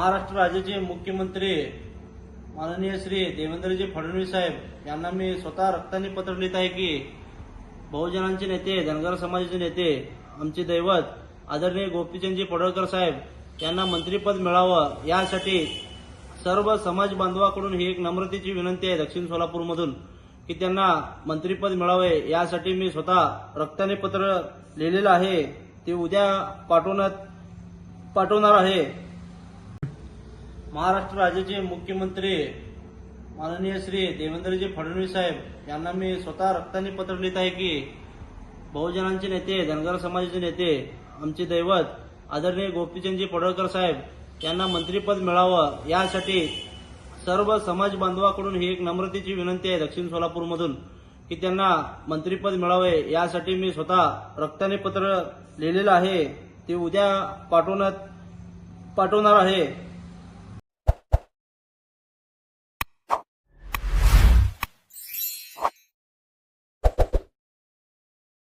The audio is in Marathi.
महाराष्ट्र राज्याचे मुख्यमंत्री माननीय श्री देवेंद्रजी फडणवीस साहेब यांना मी स्वतः रक्ताने पत्र लिहित आहे की बहुजनांचे नेते धनगर समाजाचे नेते आमचे दैवत आदरणीय गोपीचंदजी पडळकर साहेब यांना मंत्रीपद मिळावं यासाठी सर्व समाज बांधवाकडून ही एक नम्रतेची विनंती आहे दक्षिण सोलापूरमधून की त्यांना मंत्रीपद मिळावे यासाठी मी स्वतः रक्ताने पत्र लिहिलेलं आहे. ते उद्या पाठवण्यात पाठवणार आहे. महाराष्ट्र राज्याचे मुख्यमंत्री माननीय श्री देवेंद्रजी फडणवीस साहेब यांना मी स्वतः रक्ताने पत्र लिहित आहे की बहुजनांचे नेते धनगर समाजाचे नेते आमचे दैवत आदरणीय गोपीचंदजी पडळकर साहेब यांना मंत्रीपद मिळावं यासाठी सर्व समाज बांधवाकडून ही एक नम्रतेची विनंती आहे दक्षिण सोलापूरमधून की त्यांना मंत्रीपद मिळावे यासाठी मी स्वतः रक्ताने पत्र लिहिलेलं आहे. ते उद्या पाठवण्यात पाठवणार आहे.